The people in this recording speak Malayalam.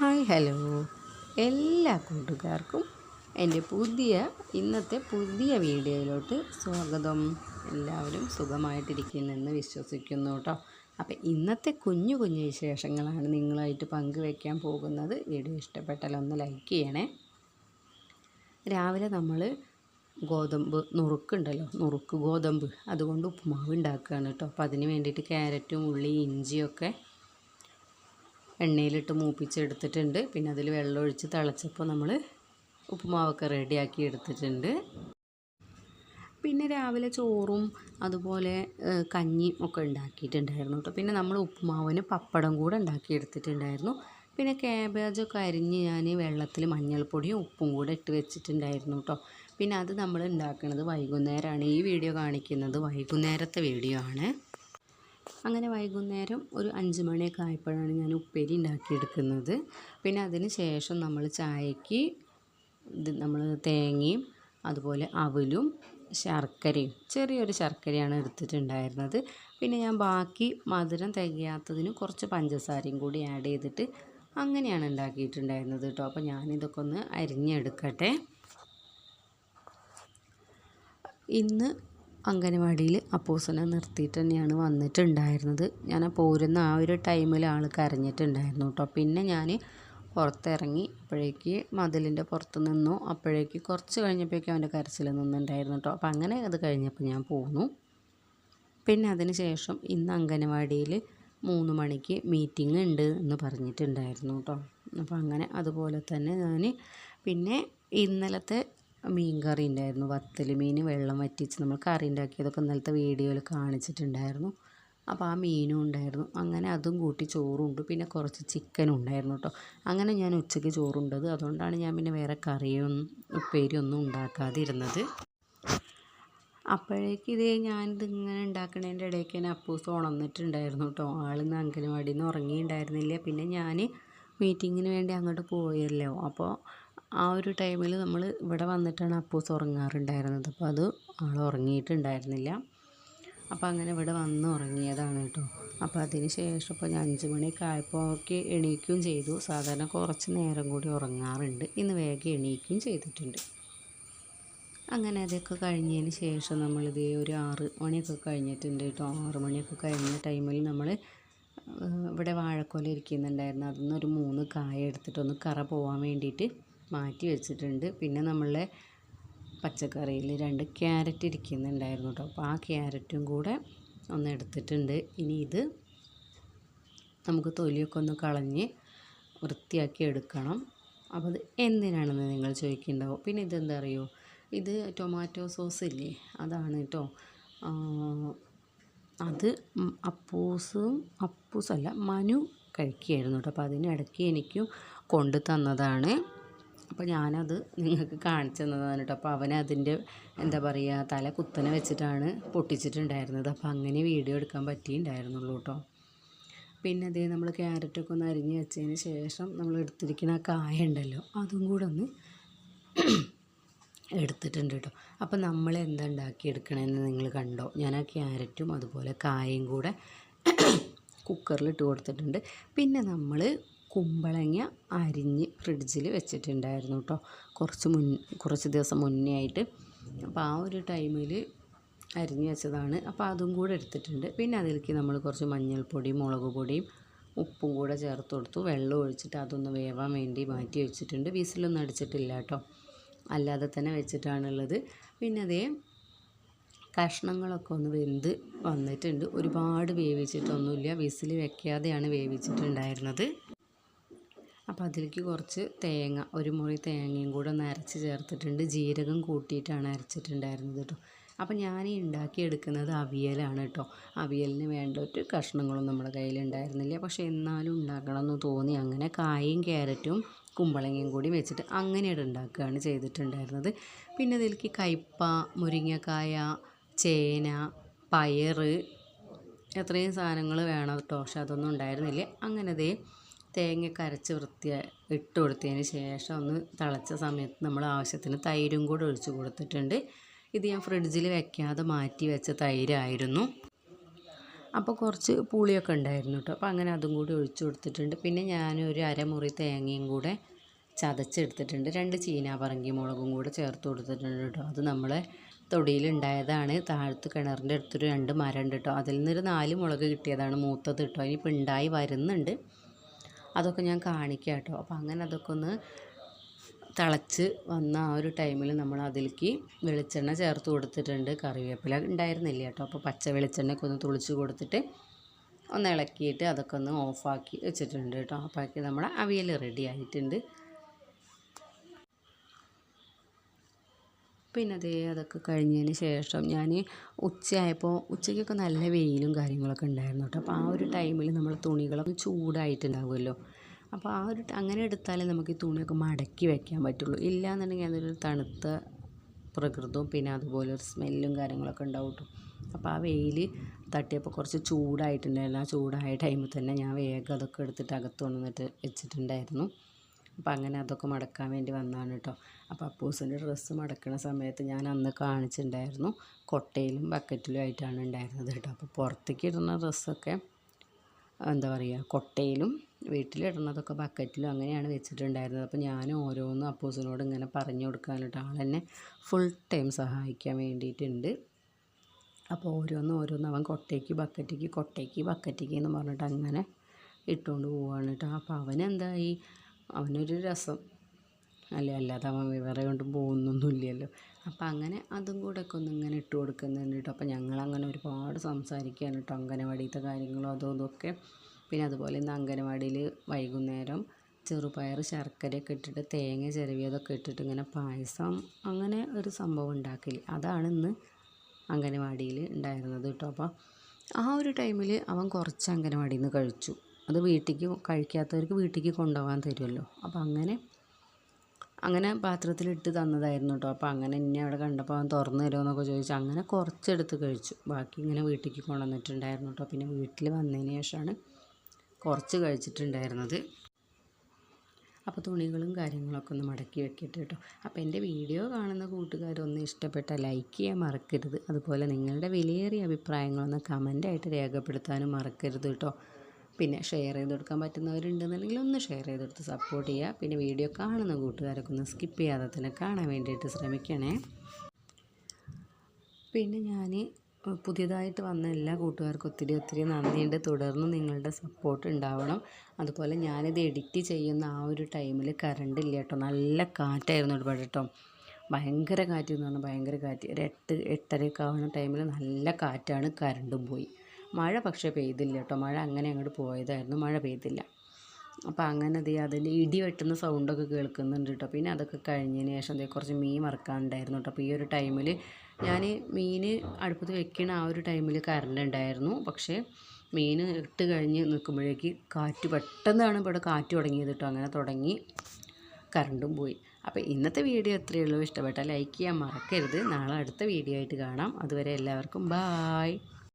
Hi hello. എല്ലാ കൂട്ടുകാർക്കും എന്റെ പുതിയ ഇന്നത്തെ പുതിയ വീഡിയോയിലോട്ട് സ്വാഗതം. എല്ലാവരും സുഖമായിട്ടിരിക്കുന്നെന്ന് വിശ്വസിക്കുന്നു കേട്ടോ. അപ്പോൾ ഇന്നത്തെ കുഞ്ഞു കുഞ്ഞു വിശേഷങ്ങളാണ് നിങ്ങളായിട്ട് പങ്കുവെക്കാൻ പോകുന്നത്. വീഡിയോ ഇഷ്ടപ്പെട്ടാൽ ഒന്ന് ലൈക്ക് ചെയ്യണേ. രാവിലെ നമ്മൾ ഗോതമ്പ് നുറുക്കുണ്ടല്ലോ നുറുക്ക് ഗോതമ്പ്. അതുകൊണ്ട് ഉപ്പുമാവ് ഉണ്ടാക്കുകയാണ് കേട്ടോ. അപ്പോൾ അതിന് വേണ്ടിയിട്ട് ക്യാരറ്റും ഉള്ളി ഇഞ്ചിയൊക്കെ എണ്ണയിലിട്ട് മൂപ്പിച്ചെടുത്തിട്ടുണ്ട്. പിന്നെ അതിൽ വെള്ളമൊഴിച്ച് തിളച്ചപ്പോൾ നമ്മൾ ഉപ്പുമാവൊക്കെ റെഡിയാക്കി എടുത്തിട്ടുണ്ട്. പിന്നെ രാവിലെ ചോറും അതുപോലെ കഞ്ഞിയും ഒക്കെ ഉണ്ടാക്കിയിട്ടുണ്ടായിരുന്നു കേട്ടോ. പിന്നെ നമ്മൾ ഉപ്പുമാവിന് പപ്പടം കൂടെ ഉണ്ടാക്കി എടുത്തിട്ടുണ്ടായിരുന്നു. പിന്നെ ക്യാബേജൊക്കെ അരിഞ്ഞ് ഞാൻ വെള്ളത്തിൽ മഞ്ഞൾപ്പൊടിയും ഉപ്പും കൂടെ ഇട്ട് വെച്ചിട്ടുണ്ടായിരുന്നു കേട്ടോ. പിന്നെ അത് നമ്മൾ ഉണ്ടാക്കുന്നത് വൈകുന്നേരമാണ്. ഈ വീഡിയോ കാണിക്കുന്നത് വൈകുന്നേരത്തെ വീഡിയോ ആണ്. അങ്ങനെ വൈകുന്നേരം ഒരു അഞ്ച് മണിയൊക്കെ ആയപ്പോഴാണ് ഞാൻ ഉപ്പേരി ഉണ്ടാക്കിയെടുക്കുന്നത്. പിന്നെ അതിന് ശേഷം നമ്മൾ ചായക്ക് ഇത് നമ്മൾ തേങ്ങയും അതുപോലെ അവലും ശർക്കരയും ചെറിയൊരു ശർക്കരയാണ് എടുത്തിട്ടുണ്ടായിരുന്നത്. പിന്നെ ഞാൻ ബാക്കി മധുരം തികയാത്തതിന് കുറച്ച് പഞ്ചസാരയും കൂടി ആഡ് ചെയ്തിട്ട് അങ്ങനെയാണ് ഉണ്ടാക്കിയിട്ടുണ്ടായിരുന്നത് കേട്ടോ. അപ്പോൾ ഞാനിതൊക്കെ ഒന്ന് അരിഞ്ഞെടുക്കട്ടെ. ഇന്ന് അംഗനവാടിയിൽ അപ്പൂസനെ നിർത്തിയിട്ട് തന്നെയാണ് വന്നിട്ടുണ്ടായിരുന്നത്. ഞാൻ പോരുന്ന ആ ഒരു ടൈമിൽ ആൾ കരഞ്ഞിട്ടുണ്ടായിരുന്നു കേട്ടോ. പിന്നെ ഞാൻ പുറത്തിറങ്ങി അപ്പോഴേക്ക് മതിലിന്റെ പുറത്ത് നിന്നു. അപ്പോഴേക്ക് കുറച്ച് കഴിഞ്ഞപ്പോഴേക്കും അവന്റെ കരച്ചിൽ നിന്നുണ്ടായിരുന്നു കേട്ടോ. അപ്പം അങ്ങനെ അത് കഴിഞ്ഞപ്പോൾ ഞാൻ പോന്നു. പിന്നെ അതിന് ശേഷം ഇന്ന് അംഗനവാടിയിൽ മൂന്ന് മണിക്ക് മീറ്റിംഗ് ഉണ്ട് എന്ന് പറഞ്ഞിട്ടുണ്ടായിരുന്നു കേട്ടോ. അപ്പോൾ അങ്ങനെ അതുപോലെ തന്നെ ഞാൻ പിന്നെ ഇന്നലത്തെ മീൻ കറി ഉണ്ടായിരുന്നു. വത്തൽ മീൻ വെള്ളം വറ്റിച്ച് നമ്മൾ കറി ഉണ്ടാക്കിയതൊക്കെ ഇന്നലത്തെ വീഡിയോയിൽ കാണിച്ചിട്ടുണ്ടായിരുന്നു. അപ്പോൾ ആ മീനും ഉണ്ടായിരുന്നു. അങ്ങനെ അതും കൂട്ടി ചോറുണ്ട് പിന്നെ കുറച്ച് ചിക്കനും ഉണ്ടായിരുന്നു കേട്ടോ. അങ്ങനെ ഞാൻ ഉച്ചയ്ക്ക് ചോറുണ്ടത്. അതുകൊണ്ടാണ് ഞാൻ പിന്നെ വേറെ കറിയും ഉപ്പേരിയൊന്നും ഉണ്ടാക്കാതിരുന്നത്. അപ്പോഴേക്ക് ഇതേ ഞാനിത് ഇങ്ങനെ ഉണ്ടാക്കണതിന്റെ ഇടയ്ക്ക് തന്നെ അപ്പൂസ് ഉണർന്നിട്ടുണ്ടായിരുന്നു കേട്ടോ. ആളിന്ന് അംഗനവാടിയിൽ നിന്ന് ഉറങ്ങിയിട്ടുണ്ടായിരുന്നില്ല. പിന്നെ ഞാൻ മീറ്റിങ്ങിന് വേണ്ടി അങ്ങോട്ട് പോയല്ലോ. അപ്പോൾ ആ ഒരു ടൈമിൽ നമ്മൾ ഇവിടെ വന്നിട്ടാണ് അപ്പൂസ് ഉറങ്ങാറുണ്ടായിരുന്നത്. അപ്പോൾ അത് ആൾ ഉറങ്ങിയിട്ടുണ്ടായിരുന്നില്ല. അപ്പോൾ അങ്ങനെ ഇവിടെ വന്ന് ഉറങ്ങിയതാണ് കേട്ടോ. അപ്പോൾ അതിന് ശേഷം ഇപ്പോൾ ഞാൻ അഞ്ച് മണിയൊക്കെ ഒക്കെ എണീക്കുകയും ചെയ്തു. സാധാരണ കുറച്ച് നേരം കൂടി ഉറങ്ങാറുണ്ട്. ഇന്ന് വേഗം എണീക്കുകയും ചെയ്തിട്ടുണ്ട്. അങ്ങനെ അതൊക്കെ കഴിഞ്ഞതിന് ശേഷം നമ്മളിത് ഒരു ആറ് മണിയൊക്കെ കഴിഞ്ഞിട്ടുണ്ട് കേട്ടോ. ആറ് മണിയൊക്കെ കഴിഞ്ഞ ടൈമിൽ നമ്മൾ ഇവിടെ വാഴക്കൊല ഇരിക്കുന്നുണ്ടായിരുന്നു. അതിൽ നിന്ന് ഒരു മൂന്ന് കായ എടുത്തിട്ടൊന്ന് കറ പോകാൻ വേണ്ടിയിട്ട് മാറ്റി വെച്ചിട്ടുണ്ട്. പിന്നെ നമ്മളുടെ പച്ചക്കറിയിൽ രണ്ട് ക്യാരറ്റ് ഇരിക്കുന്നുണ്ടായിരുന്നു കേട്ടോ. അപ്പോൾ ആ ക്യാരറ്റും കൂടെ ഒന്ന് എടുത്തിട്ടുണ്ട്. ഇനി ഇത് നമുക്ക് തൊലിയൊക്കെ ഒന്ന് കളഞ്ഞ് വൃത്തിയാക്കി എടുക്കണം. അപ്പോൾ അത് എന്തിനാണെന്ന് നിങ്ങൾ ചോദിക്കുന്നുണ്ടാവും. പിന്നെ ഇതെന്താ അറിയോ? ഇത് ടൊമാറ്റോ സോസ് ഇല്ലേ അതാണ് കേട്ടോ. അത് അപ്പൂസും അപ്പൂസല്ല മനു കഴിക്കുകയായിരുന്നു കേട്ടോ. അപ്പോൾ അതിനിടയ്ക്ക് എനിക്കും കൊണ്ടു തന്നതാണ്. അപ്പോൾ ഞാനത് നിങ്ങൾക്ക് കാണിച്ചു തന്നതാണ് കേട്ടോ അപ്പോൾ അവൻ എന്താ പറയുക തല കുത്തനെ വെച്ചിട്ടാണ് പൊട്ടിച്ചിട്ടുണ്ടായിരുന്നത്. അപ്പോൾ അങ്ങനെ വീഡിയോ എടുക്കാൻ പറ്റിയിട്ടുണ്ടായിരുന്നുള്ളൂ കേട്ടോ പിന്നെ അതേ നമ്മൾ ക്യാരറ്റൊക്കെ ഒന്ന് അരിഞ്ഞ് വെച്ചതിന് ശേഷം നമ്മൾ എടുത്തിരിക്കുന്ന ആ കായ ഉണ്ടല്ലോ അതും കൂടെ ഒന്ന് എടുത്തിട്ടുണ്ട് കേട്ടോ അപ്പോൾ നമ്മൾ എന്താ ഉണ്ടാക്കിയെടുക്കണമെന്ന് നിങ്ങൾ കണ്ടോ? ഞാൻ ആ ക്യാരറ്റും അതുപോലെ കായയും കൂടെ കുക്കറിൽ ഇട്ട് കൊടുത്തിട്ടുണ്ട്. പിന്നെ നമ്മൾ കുമ്പളങ്ങ അരിഞ്ഞ് ഫ്രിഡ്ജിൽ വെച്ചിട്ടുണ്ടായിരുന്നു കേട്ടോ കുറച്ച് മുൻ കുറച്ച് ദിവസം മുന്നേ ആയിട്ട്. അപ്പോൾ ആ ഒരു ടൈമിൽ അരിഞ്ഞ് വെച്ചതാണ്. അപ്പോൾ അതും കൂടെ എടുത്തിട്ടുണ്ട്. പിന്നെ അതിലേക്ക് നമ്മൾ കുറച്ച് മഞ്ഞൾപ്പൊടിയും മുളക് പൊടിയും ഉപ്പും കൂടെ ചേർത്ത് കൊടുത്തു. വെള്ളം ഒഴിച്ചിട്ട് അതൊന്ന് വേവാൻ വേണ്ടി മാറ്റി വെച്ചിട്ടുണ്ട്. വിസിലൊന്നും അടിച്ചിട്ടില്ല കേട്ടോ അല്ലാതെ തന്നെ വെച്ചിട്ടാണുള്ളത്. പിന്നെ അതേ കഷ്ണങ്ങളൊക്കെ ഒന്ന് വെന്ത് വന്നിട്ടുണ്ട്. ഒരുപാട് വേവിച്ചിട്ടൊന്നുമില്ല. വിസിൽ വെക്കാതെയാണ് വേവിച്ചിട്ടുണ്ടായിരുന്നത്. അപ്പോൾ അതിലേക്ക് കുറച്ച് തേങ്ങ ഒരു മുറി തേങ്ങയും കൂടെ ഒന്ന് അരച്ച് ചേർത്തിട്ടുണ്ട്. ജീരകം കൂട്ടിയിട്ടാണ് അരച്ചിട്ടുണ്ടായിരുന്നത് കേട്ടോ. അപ്പോൾ ഞാൻ ഉണ്ടാക്കിയെടുക്കുന്നത് അവിയലാണ് കേട്ടോ. അവിയലിന് വേണ്ട ഒരു കഷ്ണങ്ങളും നമ്മുടെ കയ്യിലുണ്ടായിരുന്നില്ല പക്ഷേ എന്നാലും ഉണ്ടാക്കണം എന്ന് തോന്നി. അങ്ങനെ കായും ക്യാരറ്റും കുമ്പളങ്ങയും കൂടി വെച്ചിട്ട് അങ്ങനെയാണ് ഉണ്ടാക്കുകയാണ് ചെയ്തിട്ടുണ്ടായിരുന്നത്. പിന്നെ ഇതിലേക്ക് കയ്പ മുരിങ്ങക്കായ ചേന പയറ് എത്രയും സാധനങ്ങൾ വേണം കേട്ടോ. പക്ഷെ അതൊന്നും ഉണ്ടായിരുന്നില്ല. അങ്ങനെ ദേ തേങ്ങയൊക്കെ അരച്ച് വൃത്തിയായി ഇട്ട് കൊടുത്തതിന് ശേഷം ഒന്ന് തിളച്ച സമയത്ത് നമ്മൾ ആവശ്യത്തിന് തൈരും കൂടെ ഒഴിച്ച് കൊടുത്തിട്ടുണ്ട്. ഇത് ഞാൻ ഫ്രിഡ്ജിൽ വെക്കാതെ മാറ്റി വെച്ച തൈരായിരുന്നു. അപ്പോൾ കുറച്ച് പുളിയൊക്കെ ഉണ്ടായിരുന്നു കേട്ടോ. അപ്പോൾ അങ്ങനെ അതും കൂടി ഒഴിച്ചു കൊടുത്തിട്ടുണ്ട്. പിന്നെ ഞാനൊരു അരമുറി തേങ്ങയും കൂടെ ചതച്ചെടുത്തിട്ടുണ്ട്. രണ്ട് ചീന പറങ്കി മുളകും കൂടെ ചേർത്ത് കൊടുത്തിട്ടുണ്ട് കേട്ടോ. അത് നമ്മളെ തൊടിയിലുണ്ടായതാണ് താഴത്ത് കിണറിന്റെ അടുത്തൊരു രണ്ട് മരം ഉണ്ട് കേട്ടോ. അതിൽ നിന്നൊരു നാല് മുളക് കിട്ടിയതാണ് മൂത്തത് കേട്ടോ. ഇനിയിപ്പോൾ ഉണ്ടായി വരുന്നുണ്ട്. അതൊക്കെ ഞാൻ കാണിക്കാം കേട്ടോ. അപ്പോൾ അങ്ങനെ അതൊക്കെ ഒന്ന് തിളച്ച് വന്ന ആ ഒരു ടൈമിൽ നമ്മൾ അതിലേക്ക് വെളിച്ചെണ്ണ ചേർത്ത് കൊടുത്തിട്ടുണ്ട്. കറിവേപ്പില ഉണ്ടായിരുന്നില്ല കേട്ടോ. അപ്പോൾ പച്ച വെളിച്ചെണ്ണയൊക്കെ ഒന്ന് തുളിച്ച് കൊടുത്തിട്ട് ഒന്ന് ഇളക്കിയിട്ട് അതൊക്കെ ഒന്ന് ഓഫാക്കി വെച്ചിട്ടുണ്ട് കേട്ടോ. ഓഫാക്കി നമ്മുടെ അവിയൽ റെഡി ആയിട്ടുണ്ട്. പിന്നെ അതേ അതൊക്കെ കഴിഞ്ഞതിന് ശേഷം ഞാൻ ഉച്ചയായപ്പോൾ ഉച്ചയ്ക്കൊക്കെ നല്ല വെയിലും കാര്യങ്ങളൊക്കെ ഉണ്ടായിരുന്നു കേട്ടോ. അപ്പോൾ ആ ഒരു ടൈമിൽ നമ്മൾ തുണികളൊക്കെ ചൂടായിട്ടുണ്ടാവുമല്ലോ. അപ്പോൾ ആ ഒരു അങ്ങനെ എടുത്താലേ നമുക്ക് ഈ തുണിയൊക്കെ മടക്കി വയ്ക്കാൻ പറ്റുള്ളൂ. ഇല്ലയെന്നുണ്ടെങ്കിൽ അതൊരു തണുത്ത പ്രകൃതവും പിന്നെ അതുപോലെ ഒരു സ്മെല്ലും കാര്യങ്ങളൊക്കെ ഉണ്ടാവും കേട്ടോ. അപ്പോൾ ആ വെയിൽ തട്ടിയപ്പോൾ കുറച്ച് ചൂടായിട്ടുണ്ടായിരുന്നു. ആ ചൂടായ ടൈമിൽ തന്നെ ഞാൻ വേഗം അതൊക്കെ എടുത്തിട്ട് അകത്ത് കൊണ്ടുവന്നിട്ട് വെച്ചിട്ടുണ്ടായിരുന്നു. അപ്പോൾ അങ്ങനെ അതൊക്കെ മടക്കാൻ വേണ്ടി വന്നതാണ് കേട്ടോ അപ്പോൾ അപ്പൂസിന്റെ ഡ്രസ്സ് മടക്കണ സമയത്ത് ഞാൻ അന്ന് കാണിച്ചിട്ടുണ്ടായിരുന്നു. കൊട്ടയിലും ബക്കറ്റിലും ആയിട്ടാണ് ഉണ്ടായിരുന്നത് കേട്ടോ അപ്പോൾ പുറത്തേക്ക് ഇടുന്ന ഡ്രസ്സൊക്കെ എന്താ പറയുക കൊട്ടയിലും വീട്ടിലിടുന്നതൊക്കെ ബക്കറ്റിലും അങ്ങനെയാണ് വെച്ചിട്ടുണ്ടായിരുന്നത്. അപ്പോൾ ഞാൻ ഓരോന്നും അപ്പൂസിനോട് ഇങ്ങനെ പറഞ്ഞു കൊടുക്കാനായിട്ട് ആളെന്നെ ഫുൾ ടൈം സഹായിക്കാൻ വേണ്ടിയിട്ടുണ്ട്. അപ്പോൾ ഓരോന്ന് ഓരോന്ന് അവൻ കൊട്ടയ്ക്ക് ബക്കറ്റിക്ക് കൊട്ടയ്ക്ക് ബക്കറ്റിക്ക് എന്ന് പറഞ്ഞിട്ട് അങ്ങനെ ഇട്ടുകൊണ്ട് പോവാണ് കേട്ടോ അപ്പോൾ അവനെന്തായി? അവനൊരു രസം. അല്ലേ? അല്ലാതെ അവൻ വേറെ കൊണ്ടും പോകുന്നൊന്നുമില്ലല്ലോ. അപ്പം അങ്ങനെ അതും കൂടെ ഒക്കെ ഒന്ന് ഇങ്ങനെ ഇട്ട് കൊടുക്കുന്നുണ്ട് കേട്ടോ. അപ്പം ഞങ്ങളങ്ങനെ ഒരുപാട് സംസാരിക്കുകയാണ് കേട്ടോ. അംഗനവാടിയിലത്തെ കാര്യങ്ങളും അതും ഇതൊക്കെ പിന്നെ അതുപോലെ ഇന്ന് അംഗനവാടിയിൽ വൈകുന്നേരം ചെറുപയർ ശർക്കരയൊക്കെ ഇട്ടിട്ട് തേങ്ങ ചിരവിയതൊക്കെ ഇട്ടിട്ട് ഇങ്ങനെ പായസം അങ്ങനെ ഒരു സംഭവം ഉണ്ടാക്കില്ല അതാണ് ഇന്ന് അംഗനവാടിയിൽ ഉണ്ടായിരുന്നത് കേട്ടോ. അപ്പോൾ ആ ഒരു ടൈമിൽ അവൻ കുറച്ച് അംഗനവാടിയിൽ നിന്ന് കഴിച്ചു. അത് വീട്ടിലേക്ക് കഴിക്കാത്തവർക്ക് വീട്ടിലേക്ക് കൊണ്ടുപോകാൻ തരുമല്ലോ. അപ്പോൾ അങ്ങനെ അങ്ങനെ പാത്രത്തിലിട്ട് തന്നതായിരുന്നു കേട്ടോ അപ്പോൾ അങ്ങനെ എന്നെ അവിടെ കണ്ടപ്പോൾ അവൻ തുറന്നു തരുമോ എന്നൊക്കെ ചോദിച്ചു അങ്ങനെ കുറച്ചെടുത്ത് കഴിച്ചു. ബാക്കി ഇങ്ങനെ വീട്ടിലേക്ക് കൊണ്ടുവന്നിട്ടുണ്ടായിരുന്നു കേട്ടോ പിന്നെ വീട്ടിൽ വന്നതിന് ശേഷമാണ് കുറച്ച് കഴിച്ചിട്ടുണ്ടായിരുന്നത്. അപ്പോൾ തുണികളും കാര്യങ്ങളൊക്കെ ഒന്ന് മടക്കി വെക്കട്ടെ കേട്ടോ അപ്പോൾ എന്റെ വീഡിയോ കാണുന്ന കൂട്ടുകാരൊന്ന് ഇഷ്ടപ്പെട്ട ലൈക്ക് ചെയ്യാൻ മറക്കരുത്. അതുപോലെ നിങ്ങളുടെ വിലയേറിയ അഭിപ്രായങ്ങളൊന്ന് കമന്റായിട്ട് രേഖപ്പെടുത്താനും മറക്കരുത് കേട്ടോ പിന്നെ ഷെയർ ചെയ്ത് കൊടുക്കാൻ പറ്റുന്നവരുണ്ടെന്നുണ്ടെങ്കിൽ ഒന്ന് ഷെയർ ചെയ്ത് കൊടുത്ത് സപ്പോർട്ട് ചെയ്യുക. പിന്നെ വീഡിയോ കാണുന്ന കൂട്ടുകാരൊക്കെ ഒന്ന് സ്കിപ്പ് ചെയ്യാതെ തന്നെ കാണാൻ വേണ്ടിയിട്ട് ശ്രമിക്കണേ. പിന്നെ ഞാൻ പുതിയതായിട്ട് വന്ന എല്ലാ കൂട്ടുകാർക്കും ഒത്തിരി ഒത്തിരി നന്ദിയുണ്ട്. തുടർന്ന് നിങ്ങളുടെ സപ്പോർട്ട് ഉണ്ടാവണം. അതുപോലെ ഞാനിത് എഡിറ്റ് ചെയ്യുന്ന ആ ഒരു ടൈമിൽ കറണ്ട് ഇല്ല കേട്ടോ. നല്ല കാറ്റായിരുന്നു ഒരുപാട് കേട്ടോ. ഭയങ്കര കാറ്റ് എന്ന് പറഞ്ഞാൽ ഭയങ്കര കാറ്റ്. ഒരു എട്ട് എട്ടരയൊക്കെ ആവുന്ന ടൈമിൽ നല്ല കാറ്റാണ്. കറണ്ടും പോയി. മഴ പക്ഷേ പെയ്തില്ല കേട്ടോ. മഴ അങ്ങനെ അങ്ങോട്ട് പോയതായിരുന്നു. മഴ പെയ്തില്ല. അപ്പോൾ അങ്ങനെ ദേ അതിൽ ഇടി വെട്ടുന്ന സൗണ്ടൊക്കെ കേൾക്കുന്നുണ്ട് കേട്ടോ. പിന്നെ അതൊക്കെ കഴിഞ്ഞതിന് ശേഷം ദേ കുറച്ച് മീൻ മറക്കാനുണ്ടായിരുന്നു കേട്ടോ. അപ്പോൾ ഈ ഒരു ടൈമിൽ ഞാൻ മീൻ അടുപ്പത്ത് വെക്കണ ആ ഒരു ടൈമിൽ കറണ്ട് ഉണ്ടായിരുന്നു. പക്ഷേ മീൻ ഇട്ട് കഴിഞ്ഞ് നിൽക്കുമ്പോഴേക്ക് കാറ്റ് പെട്ടെന്നാണ് ഇവിടെ കാറ്റ് തുടങ്ങിയത് കേട്ടോ. അങ്ങനെ തുടങ്ങി കറണ്ടും പോയി. അപ്പോൾ ഇന്നത്തെ വീഡിയോ എത്രയേ ഉള്ളൂ. ഇഷ്ടപ്പെട്ടാൽ ലൈക്ക് ചെയ്യാൻ മറക്കരുത്. നാളെ അടുത്ത വീഡിയോ ആയിട്ട് കാണാം. അതുവരെ എല്ലാവർക്കും ബായ്.